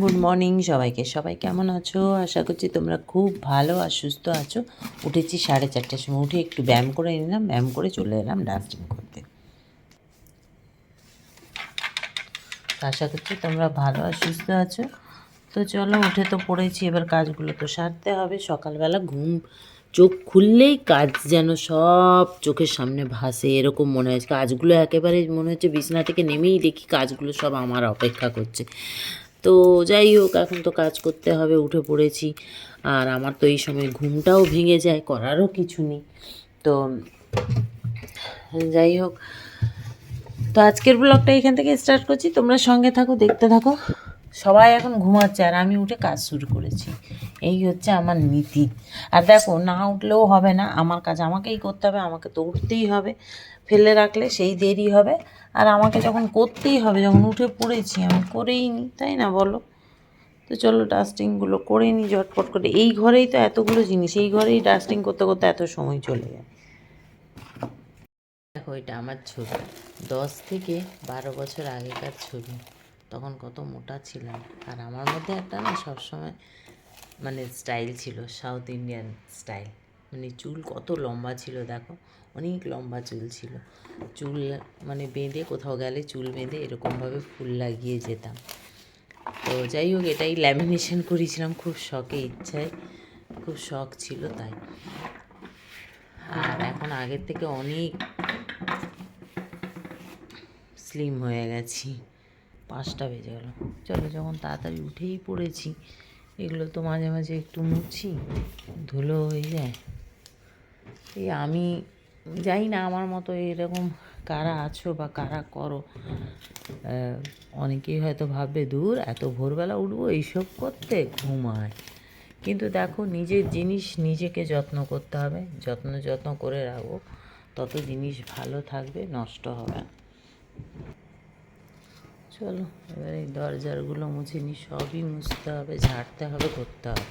Good morning সবাইকে। সবাই কেমন আছো? আশা করছি তোমরা খুব ভালো আর সুস্থ আছো। উঠেছি সাড়ে চারটার সময়। উঠে একটু ব্যায়াম করে নিলাম। ব্যায়াম করে চলে এলাম ডাস্টিং করতে। আশা করছি তোমরা ভালো আর সুস্থ আছো। তো চলো, উঠে তো পড়েছি। এবার কাজগুলো তো সারতে হবে। সকালবেলা ঘুম চোখ খুললেই কাজ যেন সব চোখের সামনে ভাসে। এরকম মনে হচ্ছে কাজগুলো একেবারে মনে হচ্ছে বিছনা থেকে নেমেই দেখি কাজগুলো সব আমার অপেক্ষা করছে। তো যাই হোক, এখন তো কাজ করতে হবে, উঠে পড়েছি। আর আমার তো এই সময় ঘুমটাও ভেঙে যায়, করারও কিছু নেই। তো যাই হোক, তো আজকের ব্লগটা এখান থেকে স্টার্ট করছি। তোমরা সঙ্গে থাকো, দেখতে থাকো। সবাই এখন ঘুমাচ্ছে, আর আমি উঠে কাজ শুরু করেছি। এই হচ্ছে আমার নীতি। আর দেখো, না উঠলেও হবে না। আমার কাজ আমাকেই করতে হবে, আমাকে তো উঠতেই হবে। ফেলে রাখলে সেই দেরি হবে। আর আমাকে যখন করতেই হবে, যখন উঠে পড়েছি, আমি করেই নি, তাই না বলো? তো চলো ডাস্টিংগুলো করে নিই ঝটপট করে। এই ঘরেই তো এতগুলো জিনিস, এই ঘরেই ডাস্টিং করতে করতে এত সময় চলে যায়। দেখো, এটা আমার ছবি। দশ থেকে বারো বছর আগেকার ছবি। তখন কত মোটা ছিলাম। আর আমার মধ্যে একটা না সবসময় মানে স্টাইল ছিল সাউথ ইন্ডিয়ান স্টাইল মানে চুল কত লম্বা ছিল দেখো, অনেক লম্বা চুল ছিল। চুল মানে বেঁধে কোথাও গেলে চুল বেঁধে এরকমভাবে ফুল লাগিয়ে যেতাম। তো যাই হোক, এটাই ল্যামিনেশন করেছিলাম, খুব শখে ইচ্ছায়, খুব শখ ছিল তাই। আর এখন আগের থেকে অনেক স্লিম হয়ে গেছি, পাঁচটা বেজে গেল। চলো, যখন তাড়াতাড়ি উঠেই পড়েছি, এগুলো তো মাঝে মাঝে একটু মুছি, ধুলো হয়ে যায়। এই আমি জানি না আমার মতো এরকম কারা আছো বা কারা করো। অনেকেই হয়তো ভাববে, দূর, এত ভোরবেলা উঠবো, এইসব করতে ঘুমায়। কিন্তু দেখো, নিজের জিনিস নিজেকে যত্ন করতে হবে, যত্ন যত্ন করে রাখব তত জিনিস ভালো থাকবে, নষ্ট হবে চলো, এবার এই দরজারগুলো মুছে নি, সবই মুছতে হবে, ঝাড়তে হবে, করতে হবে।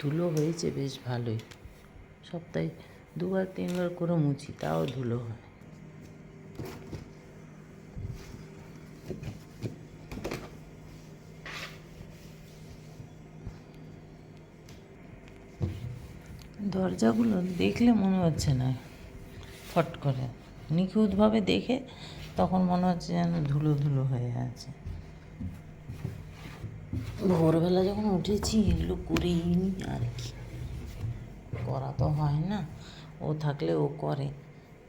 ধুলো হয়েছে বেশ ভালোই। সপ্তাহে দুবার, তিনবার করে মুছি, তাও ধুলো হয়। দরজাগুলো দেখলে মনে হচ্ছে না, ফট করে। নিখুঁতভাবে দেখে তখন মনে হচ্ছে যেন ধুলো ধুলো হয়ে আছে। ভোরবেলা যখন উঠেছি এগুলো করেই নি, আর কি। করা তো হয় না, ও থাকলে ও করে।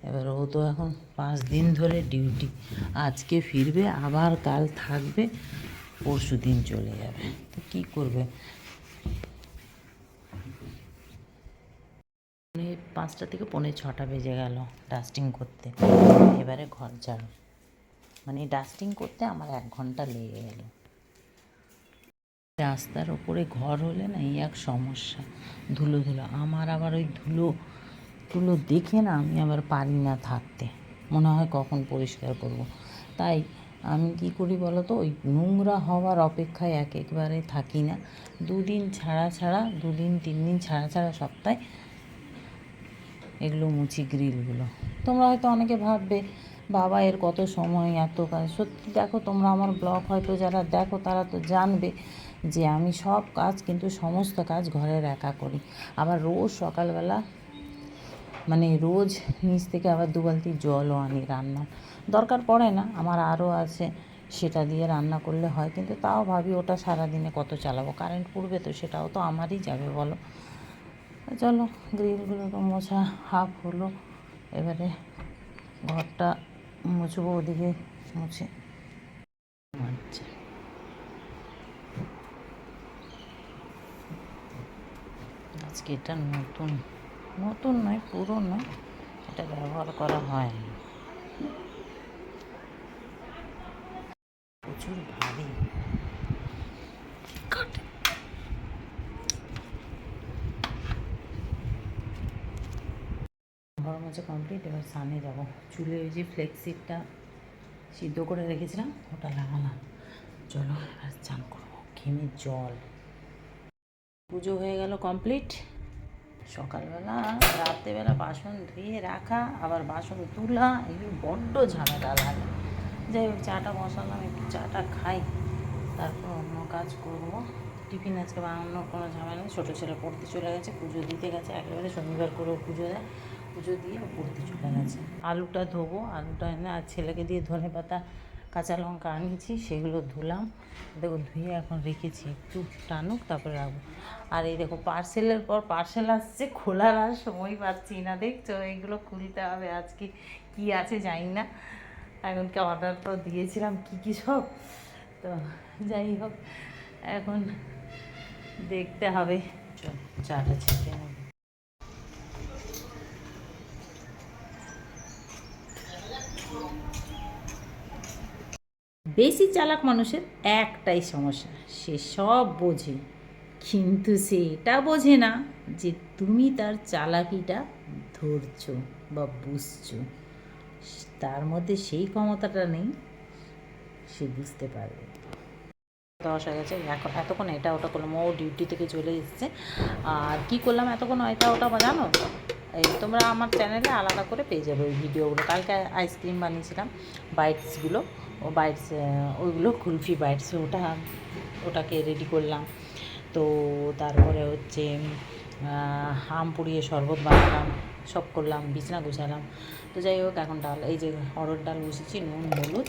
এবার ও তো এখন পাঁচ দিন ধরে ডিউটি। আজকে ফিরবে, আবার কাল থাকবে, পরশু দিন চলে যাবে। তো কী করবে? পৌনে পাঁচটা থেকে পৌনে ছটা বেজে গেল ডাস্টিং করতে। এবারে ঘর ঝাড়ু। মানে ডাস্টিং করতে আমার এক ঘণ্টা লেগে গেল। রাস্তার ওপরে ঘর হলে না এই এক সমস্যা। ধুলো ধুলো। আমার আবার ওই ধুলো ধুলো দেখে না আমি আবার পারি না থাকতে। মনে হয় কখন পরিষ্কার করব। তাই আমি কি করি বলো তো? ওই নোংরা হওয়ার অপেক্ষায় এক একবারে থাকি না। দুদিন ছাড়া ছাড়া, দুদিন, তিন দিন ছাড়া ছাড়া সপ্তাহে এগুলো মুছি গ্রিলগুলো। তোমরা হয়তো অনেকে ভাববে, বাবা, এর কত সময়, এত কাজ? সত্যি দেখো, তোমরা আমার ব্লগ হয়তো যারা দেখো, তারা তো জানবে। যে আমি সব কাজ কিন্তু সমস্ত কাজ ঘরের একা করি। আবার রোজ সকালবেলা মানে রোজ নিচ থেকে আবার দু বালতি জলও আনি রান্না দরকার পড়ে না, আমার আরও আছে, সেটা দিয়ে রান্না করলে হয়, কিন্তু তাও ভাবি ওটা সারাদিনে কত চালাবো? কারেন্ট পড়বে তো, সেটাও তো আমারই যাবে, বলো। চলো, গ্রিলগুলো তো মোছা হাফ হলো, এবারে ঘরটা মুছবো, ওদিকে মুছে। আচ্ছা। আজকে এটা নতুন। নতুন নয়, পুরো নয়, এটা ব্যবহার করা হয়নি। প্রচুর ভারী। ঘর মাঝে কমপ্লিট এবার সানে যাব। চুলে ওই যে ফ্লেক্সিটটা সিদ্ধ করে রেখেছিলাম, ওটা লাগালাম। চলো এবার চান করব। ঘেমে জল। পুজো হয়ে গেল কমপ্লিট। সকালবেলা, রাত্রেবেলা বাসন ধুয়ে রাখা, আবার বাসন তোলা এগুলো বড্ড ঝামেলা লাগে। যাই হোক, চাটা বসালাম, একটু চাটা খাই, তারপর অন্য কাজ করব। টিফিন আজকে বানানোর কোনো ঝামেলা নেই, ছোটো ছেলে পড়তে চলে গেছে, পুজো দিতে গেছে, একেবারে শনিবার করেও পুজো দেয়, পুজো দিয়ে পড়তে চলে গেছে। আলুটা ধোবো, আলুটা এনে আর ছেলেকে দিয়ে ধনে পাতা কাঁচা লঙ্কা আনিয়েছি, সেগুলো ধুলাম। দেখো ধুয়ে এখন রেখেছি, একটু টানুক, তারপরে রাখব। আর এই দেখো পার্সেলের পর পার্সেল আসছে, খোলার আর সময় পাচ্ছি না। দেখছ এইগুলো খুলতে হবে আজকে, কি আছে জানি না। এখনকে অর্ডার তো দিয়েছিলাম, কী কী সব। তো যাই হোক, এখন দেখতে হবে। চল চাটা ছেঁকে নেব বেশি চালাক মানুষের একটাই সমস্যা, সে সব বোঝে। কিন্তু সে এটা বোঝে না যে তুমি তার চালাকিটা ধরছো বা বুঝছ। তার মধ্যে সেই ক্ষমতাটা নেই, সে বুঝতে পারবে। দশ হয়ে গেছে, এখন এতক্ষণ এটা ওটা করলাম, ও ডিউটি থেকে চলে এসছে। আর কি করলাম এতক্ষণ এটা ওটা জানো? এই তোমরা আমার চ্যানেলে আলাদা করে পেয়ে যাবে ওই ভিডিওগুলো। কালকে আইসক্রিম বানিয়েছিলাম বাইটসগুলো ও বাইটস ওইগুলো কুলফি বাইটস ওটা ওটাকে রেডি করলাম। তো তারপরে হচ্ছে আহ, আম পুড়িয়ে শরবত বানালাম সব করলাম বিছনা গুছালাম। তো যাই হোক এখন ডাল এই যে অরড় ডাল বসেছি নুন হলুদ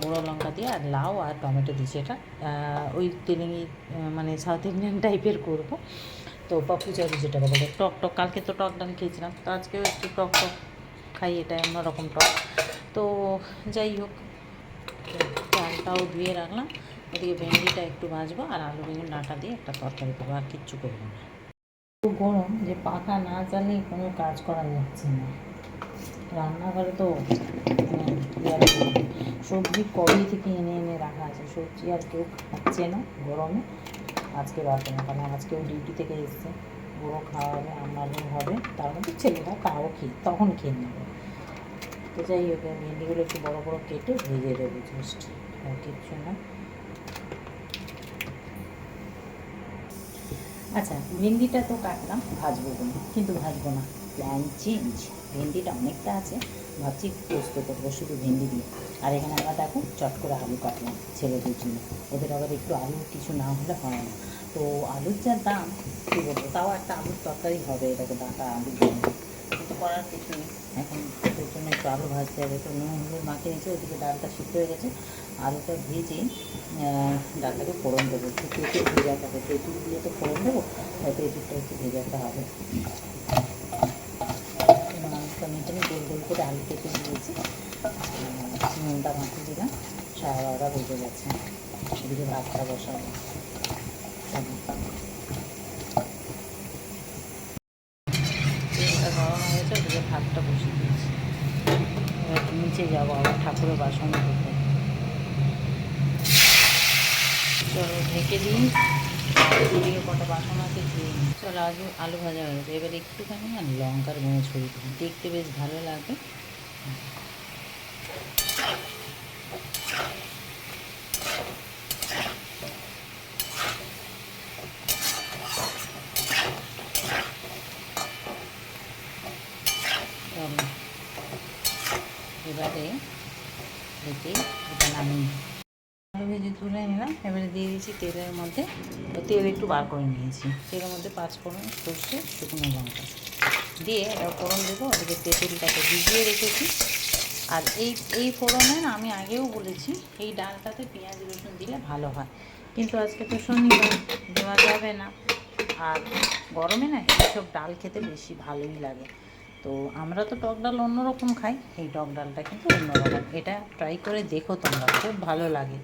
গুঁড়ো লঙ্কা দিয়ে আর লাউ আর টমেটো দিয়েছি। এটা ওই তেলেঙ্গি মানে সাউথ ইন্ডিয়ান টাইপের করব। তো পাপু চালু যেটা বলে। টক টক কালকে তো টক ডাল খেয়েছিলাম তো আজকেও একটু টক টক খাই এটা অন্যরকম টক। তো যাই হোক চালটাও ধুয়ে রাখলাম ওদিকে ভেন্ডিটা একটু ভাজবো আর আলু বেগুন ডাঁটা দিয়ে একটা তরকারি করব আর কিচ্ছু করব না। খুব গরম যে পাখা না চালিয়ে কোনো কাজ করা যাচ্ছে না। রান্নাঘরে তো বলব, সবজি কবে থেকে এনে এনে রাখা আছে সবজি আর কেউ খাচ্ছে না গরমে। আজকে রাতে না। কারণ আজকেও ডিউটি থেকে এসছে। বড়ো খাওয়া হবে আমারও হবে, তার মধ্যে ছেলেরা খাওয়াও খেয়ে, তখন খেয়ে নেবে। তো যাই হোক ভেন্ডিগুলো একটু বড় বড় কেটে ভেজে দেবো জাস্ট আর কিচ্ছু না। আচ্ছা ভেন্ডিটা তো কাটলাম, ভাজবো বলে কিন্তু ভাজবো না। প্ল্যান চেঞ্জ ভেন্ডিটা অনেকটা আছে। ভাবছি পোস্ত করব, শুধু ভেন্ডি দিয়ে। আর এখানে আমরা দেখো চট করে আলু কাটলাম ছেলেদের জন্য। ওদের আবার একটু আলু কিছু না হলে হয় না। তো আলুর যা দাম, কী বলব, তাও একটা আলুর তরকারি হবে এটাকে ডাটা আলু কিন্তু করার কিছু নেই। এখন ওদের জন্য একটু আলু ভাজতে হবে। একটু নুন হলুদ মাখিয়ে নিয়েছি, ওদিকে ডালটা সিদ্ধ হয়ে গেছে। আলুটা ভেজে ডালটাকে ফোড়ন দেবো। একটু তেঁতুল ভেজাতে হবে তেঁতুল দিয়ে তো ফোড়ন দেবো, তাই তেঁতুলটা একটু ভেজাতে হবে। আমি গোল গোল করে আলু কেটে দিয়েছি নুনটা মাখিয়ে দিলাম সাড়ে বারোটা বেজে গেছে। এদিকে ভাতটা বসাবো। এবার নিচে যাব আবার ঠাকুরের বাসন ধুতে। চলো ঢেকে দিই। এদিকে কটা বাসন আছে, ধুয়ে চলো আলু আলু ভাজা হয়ে গেছে। এবার একটুখানি না লঙ্কার গুঁড়ো ছড়িয়ে দেখতে বেশ ভালো লাগবে এবারে দেখি এটা নামিয়ে। আলু ভেজে তুলে নিলাম। এবারে দিয়ে দিয়েছি তেলের মধ্যে। তেল একটু বার করে নিয়েছি। তেলের মধ্যে পাঁচ ফোড়ন সর্ষে, শুকনো লঙ্কা। দিয়ে এবার ফোড়ন দেবো। ওদিকে তেঁতুলটাকে ভিজিয়ে রেখেছি। আর এই এই ফোড়নে আমি আগেও বলেছি, এই ডালটাতে পেঁয়াজ, রসুন দিলে ভালো হয়। কিন্তু আজকে তো শনিবার, দেওয়া যাবে না। আর গরমে না এইসব ডাল খেতে বেশি ভালোই লাগে। তো আমরা তো টক ডাল অন্যরকম খাই। এই টক ডালটা কিন্তু অন্যরকম। এটা ট্রাই করে দেখো তোমরা। খুব ভালো লাগে।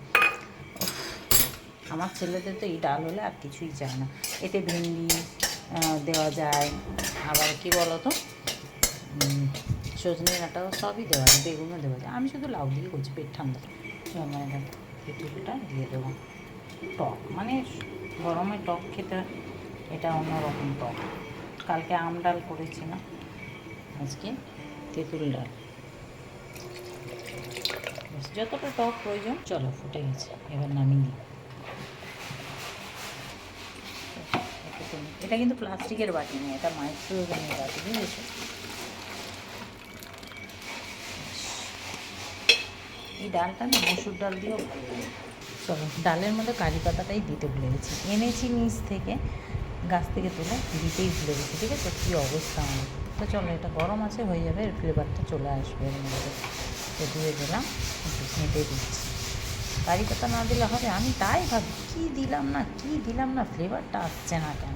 আমার ছেলেদের তো এই ডাল হলে আর কিছুই চায় না। এতে ভেন্ডি দেওয়া যায়। আবার কি বলো তো সজনে ডাঁটাও সবই দেওয়া যায়, বেগুনও দেওয়া যায়। আমি শুধু লাউ দিয়ে করছি, পেট ঠান্ডা। জমায় দেখো পেটুটা দিয়ে দেবো। টক মানে গরমে টক খেতে এটা অন্যরকম টক। কালকে আম ডাল করেছি না আজকে তেঁতুল ডাল। যতটা টক প্রয়োজন, চলো ফুটে গেছে, এবার নামিয়ে দিই তেল- এটা কিন্তু প্লাস্টিকের বাটি নয় এটা মাইক্রোওভেনের বাটি, বুঝেছ? এই ডালটা না, মসুর ডাল দিয়েও ভালো লাগে। চলো, ডালের মধ্যে কারি পাতাটাই দিতে ভুলে গেছি। এনেছি নিচ থেকে, গাছ থেকে তুলে দিতেই ভুলে গেছি, ঠিক আছে? কী অবস্থা আমার? তো চলো, এটা গরম আছে, হয়ে যাবে, এর ফ্লেভারটা চলে আসবে এর মধ্যে। তো দিয়ে দিলাম, একটু ঘেঁটে দিচ্ছি। কারি পাতা না দিলে হবে, আমি তাই ভাবি কী দিলাম না, কী দিলাম না ফ্লেভারটা আসছে না কেন?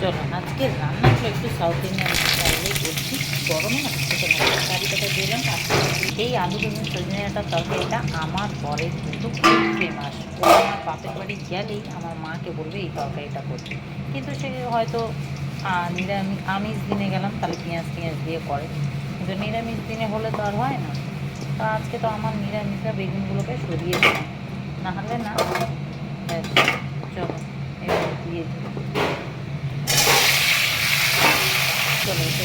চলো, আজকে রান্না রান্নাগুলো একটু সাউথ ইন্ডিয়ান স্টাইলেই করছি, গরমে না। কারি পাতা দিলাম এই আলু বেগুন সজনে ডাঁটার তরকারিটা আমার পরের কিন্তু খুব ফেমাস ও আমার বাপের বাড়ি গেলেই আমার মাকে বলবে এই তরকারিটা করতে। কিন্তু সে হয়তো নিরামিষ, আমিষ দিনে গেলাম, তাহলে পেঁয়াজ টিয়াজ দিয়ে করে। কিন্তু নিরামিষ দিনে হলে তো আর হয় না। তো আজকে তো আমার নিরামিষা বেগুনগুলোকে সরিয়ে দিলাম। না হলে না চলো, এবার দিয়ে চলো একটু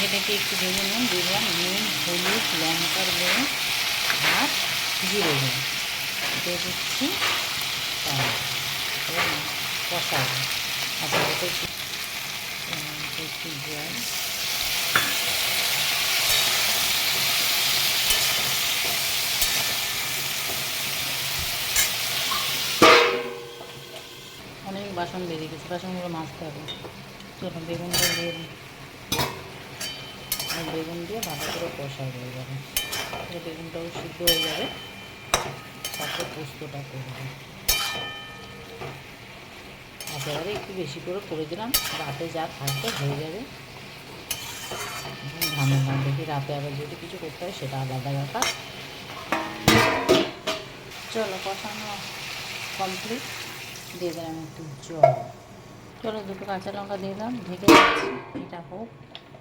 ভেজে একটু নিলাম। দিলাম নুন, হলুদ, লঙ্কার গুঁড়ো, আর জিরে গুঁড়ো। দিয়ে দিচ্ছি আচ্ছা একটু জল। বাসন বেরিয়ে গেছে, বাসনগুলো মাজতে হবে। চলো বেগুনটা দিয়ে দিই। আর বেগুন দিয়ে ভালো করে কষা হয়ে যাবে। বেগুনটাও সিদ্ধ হয়ে যাবে। তারপর পোস্তটা করব একেবারে একটু বেশি করে করে দিলাম। রাতে যা থাকবে হয়ে যাবে। ঝামেলা দেখি রাতে আবার যদি কিছু করতে হয় সেটা আলাদা ব্যাপার। চলো, কষানো কমপ্লিট দিয়ে দিলাম একটু জল। চলো দুটো কাঁচা লঙ্কা দিলাম, ঢেকে দিচ্ছি। এটা হোক,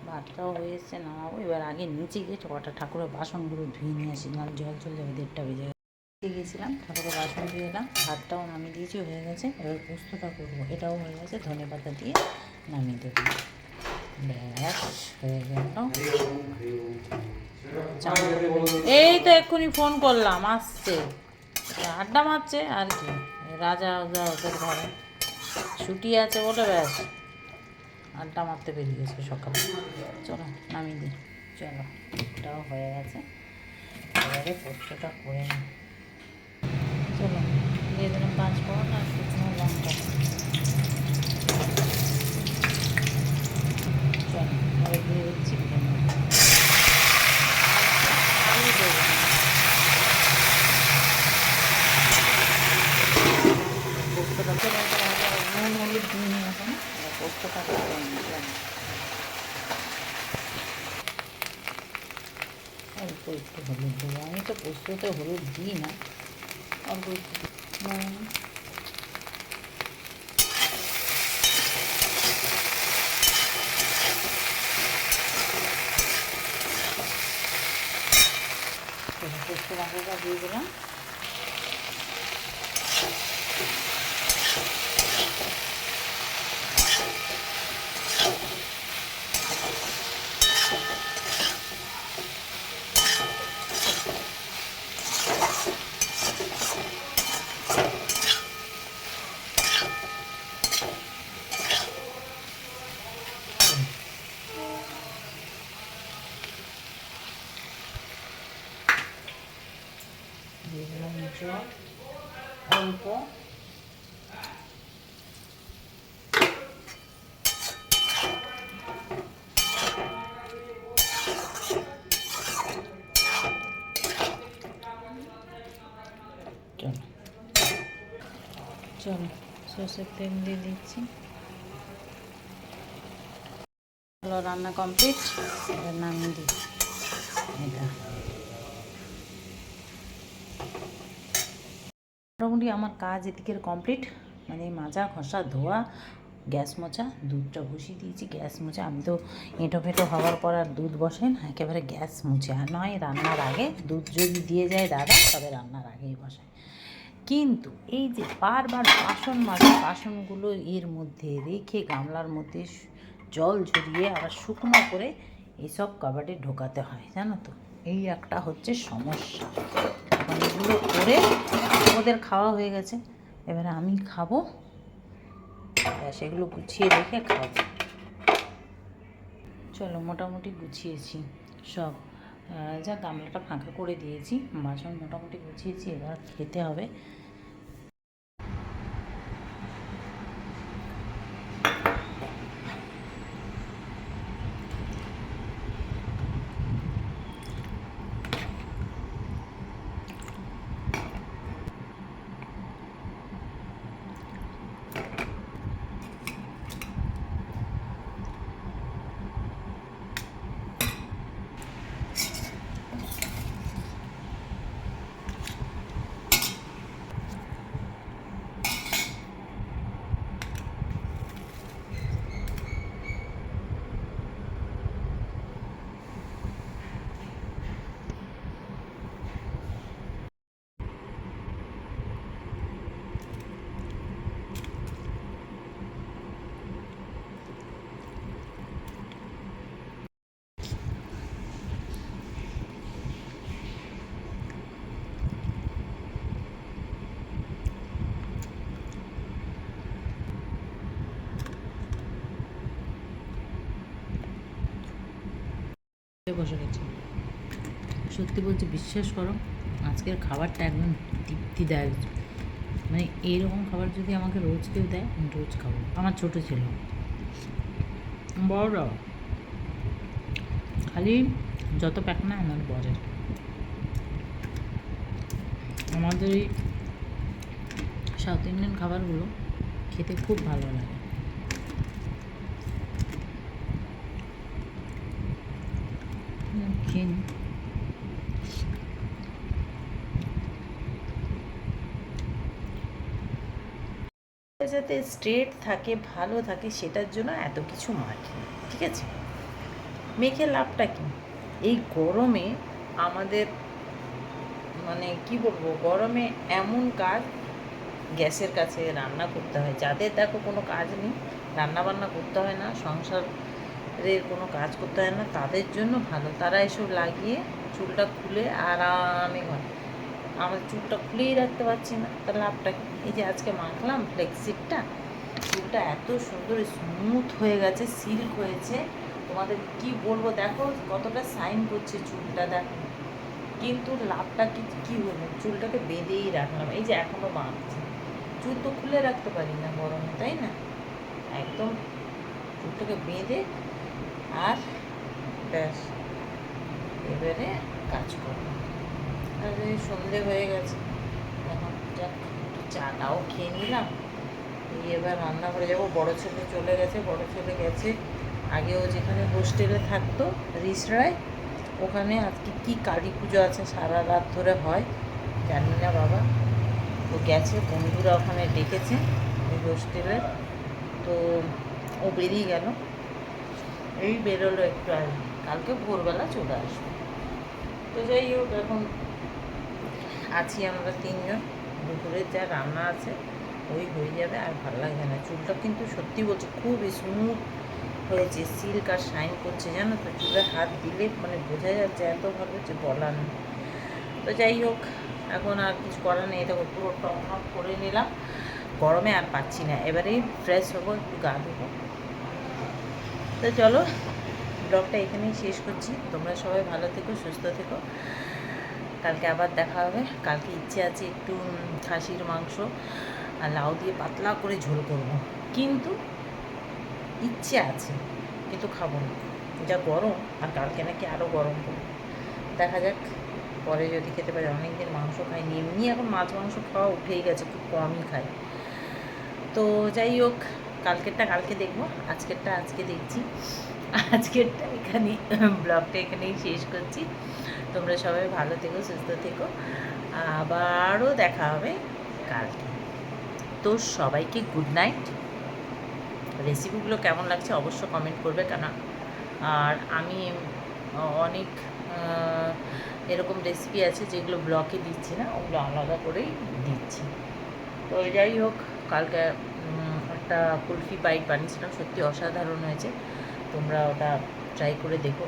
ভাতটাও হয়ে এসছে নামাবো। এবার আগে নিচে গিয়ে কটা ঠাকুরের বাসনগুলো ধুয়ে নিয়ে আসি, নাহলে জল চলে যাবে, দেড়টা বেজে গেছে গিয়েছিলাম, ঠাকুরের বাসন ধুয়ে এলাম, ভাতটাও নামিয়ে দিয়েছি, হয়ে গেছে। এবার পোস্তটা করব। এটাও হয়ে গেছে, ধনে পাতা দিয়ে নামিয়ে দেবো। ব্যাস, হয়ে গেল। এই তো এক্ষুনি ফোন করলাম, আসছে। আড্ডা মারছে আর কি। রাজা ওদের ঘরে। ছুটি আছে বলে ব্যাস। আড্ডা মারতে বেরিয়ে গেছে সকাল। চলো, নামিয়ে দিই। চলো এটাও হয়ে গেছে। এবারে পোস্তটা করে নিই চলো, দিয়ে দিলাম পাঁচ ফোড়ন আর শুকনো লঙ্কা চলো এবার দিয়ে দিচ্ছি ভেঙে আলু দেবো না। পোস্তটা তো নয়তো ভালো নুন হলুদ দিয়ে নিই এখন এবার পোস্তটা করে নিলাম অল্প একটু হলুদ দেবো আমি তো পোস্ততে হলুদ দিই না অল্প একটু নুন দিলাম জল অল্প চলো সর্ষের তেল দিয়ে দিচ্ছি রান্না কমপ্লিট নামিয়ে দিই এটা মোটামুটি আমার কাজ এদিকের কমপ্লিট মানে মাজা, ঘষা, ধোয়া, গ্যাস মোচা দুধটা বসিয়ে দিয়েছি। গ্যাস মুছে, আমি তো এঁটো ফেটো হওয়ার পর আর দুধ বসাই না একেবারে গ্যাস মুছে। আর নয়, রান্নার আগে। দুধ যদি দিয়ে যায় দাদা, তবে রান্নার আগেই বসায়। কিন্তু এই যে বারবার বাসন মাজা, বাসনগুলো এর মধ্যে রেখে, গামলার মধ্যে জল ঝরিয়ে আবার শুকনো করে এসব কাবাডে ঢোকাতে হয়, জানো তো? এই একটা হচ্ছে সমস্যা। এগুলো করে ওদের খাওয়া হয়ে গেছে। এবারে আমি খাব। সেগুলো গুছিয়ে রেখে খাব। চলো, মোটামুটি গুছিয়েছি সব। যা গামলাটা ফাঁকা করে দিয়েছি, বাসন মোটামুটি গুছিয়েছি, এবার খেতে হবে। বসে গেছে সত্যি বলছি বিশ্বাস করো, আজকের খাবারটা একদম তৃপ্তিদায়ক। মানে এইরকম খাবার যদি আমাকে রোজ কেউ দেয়, আমি রোজ খাব। আমার ছোটো ছিল। বড় খালি যত প্যাকনা আমার বরের আমাদের এই সাউথ ইন্ডিয়ান খাবারগুলো খেতে খুব ভালো লাগে হুম, খেয়ে। যাতে স্ট্রেট থাকে, ভালো থাকে, সেটার জন্য এত কিছু মাখি ঠিক আছে? মেখে লাভটা কি? এই গরমে আমাদের মানে কি বলব, গরমে এমন কাজ গ্যাসের কাছে রান্না করতে হয়। যাদের দেখো কোনো কাজ নেই রান্না বান্না করতে হয় না সংসারের কোনো কাজ করতে হয় না, তাদের জন্য ভালো। তারা এসব লাগিয়ে চুলটা খুলে আরামে ঘরে। আমার চুলটা খুলেই রাখতে পারছি না। তা লাভটা এই যে আজকে মাখলাম ফ্লেক্সিটটা চুলটা এত সুন্দর স্মুথ হয়ে গেছে সিল্ক হয়েছে। তোমাদের কি বলব? দেখো কতটা সাইন করছে চুলটা, দেখো। কিন্তু লাভটা কি কি হলো? চুলটাকে বেঁধেই রাখলাম। এই যে এখনও বাঁধছে। চুল তো খুলে রাখতে পারি না গরমে, তাই না? একদম চুলটাকে বেঁধে আর ব্যাস, এবারে কাজ করব আর, সন্ধে হয়ে গেছে। এখন যাক, একটু চাটাও খেয়ে নিলাম। এবার রান্নাঘরে যাব। বড়ো ছেলে চলে গেছে, বড় ছেলে গেছে। আগেও যেখানে হোস্টেলে থাকতো রিসরায় ওখানে আজকে কি কালী পুজো আছে সারা রাত ধরে হয়, জানি না বাবা। তো গেছে, বন্ধুরা ওখানে ডেকেছে ওই হোস্টেলের তো ও বেরিয়ে গেল। এই বেরোলো একটু আর কালকে ভোরবেলা চলে আসব। তো যাই হোক, এখন আছি আমরা তিনজন। দুপুরের যা রান্না আছে, ওই হয়ে যাবে, আর ভালো লাগবে না। চুলটা কিন্তু সত্যি বলছে খুব স্মুথ হয়েছে। সিল্ক আর শাইন করছে, জানো তো? চুলে হাত দিলে মানে বোঝা যাচ্ছে এত ভালো যে বলার নেই তো যাই হোক, এখন আর কিছু করার নেই। দেখো, পুরো টপ করে নিলাম। গরমে আর পাচ্ছি না। এবারেই ফ্রেশ হব, একটু গা ধোবো। তো চলো, ব্লগটা এখানেই শেষ করছি। তোমরা সবাই ভালো থেকো, সুস্থ থেকো। কালকে আবার দেখা হবে। কালকে ইচ্ছে আছে একটু খাসির মাংস আর লাউ দিয়ে পাতলা করে ঝোল করব। কিন্তু ইচ্ছে আছে, কিন্তু খাব না। যা গরম, আর কালকে নাকি আরও গরম করব দেখা যাক, পরে যদি খেতে পারি। অনেকদিন মাংস খাইনি। এমনি এখন মাছ মাংস খাওয়া উঠেই গেছে, খুব কমই খাই। তো যাই হোক কালকেরটা, কালকে দেখব, আজকেরটা আজকে দেখছি। আজকেরটা এখানে, ব্লগটা এখানেই শেষ করছি। তোমরা সবাই ভালো থেকো, সুস্থ থেকো। আবারও দেখা হবে কালকে। তো সবাইকে গুড নাইট রেসিপিগুলো কেমন লাগছে অবশ্য কমেন্ট করবে, কেন আর আমি অনেক এরকম রেসিপি আছে যেগুলো ব্লকে দিচ্ছি না, ওগুলো আলাদা করেই দিচ্ছি। তো যাই হোক, কালকে একটা কুলফি বাইট বানিয়েছিলাম, সত্যি অসাধারণ হয়েছে। তোমরা ওটা ট্রাই করে দেখো।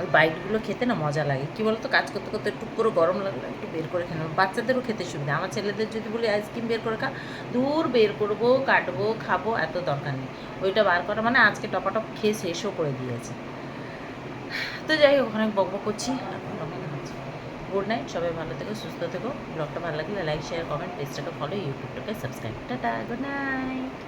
ওই বাইটগুলো খেতে না মজা লাগে। কী বলতো, কাজ করতে করতে একটু পুরো গরম লাগল, একটু বের করে খেলাম। বাচ্চাদেরও খেতে সুবিধা, আমার ছেলেদের যদি বলি আইসক্রিম বের করে খা, দূর বের করব, কাটবো, খাব, এত দরকার নেই। ওইটা বার করা মানে আজকে টপাটপ খেয়ে শেষও করে দিয়েছে। তো যাই হোক, অনেক বক বক করছি। গুড নাইট, সবাই ভালো থেকো, সুস্থ থেকো। ব্লগটা ভালো লাগলে লাইক, শেয়ার, কমেন্ট, পেজটাকে ফলো ইউটিউবটাকে সাবস্ক্রাইব টাটা, গুড নাইট।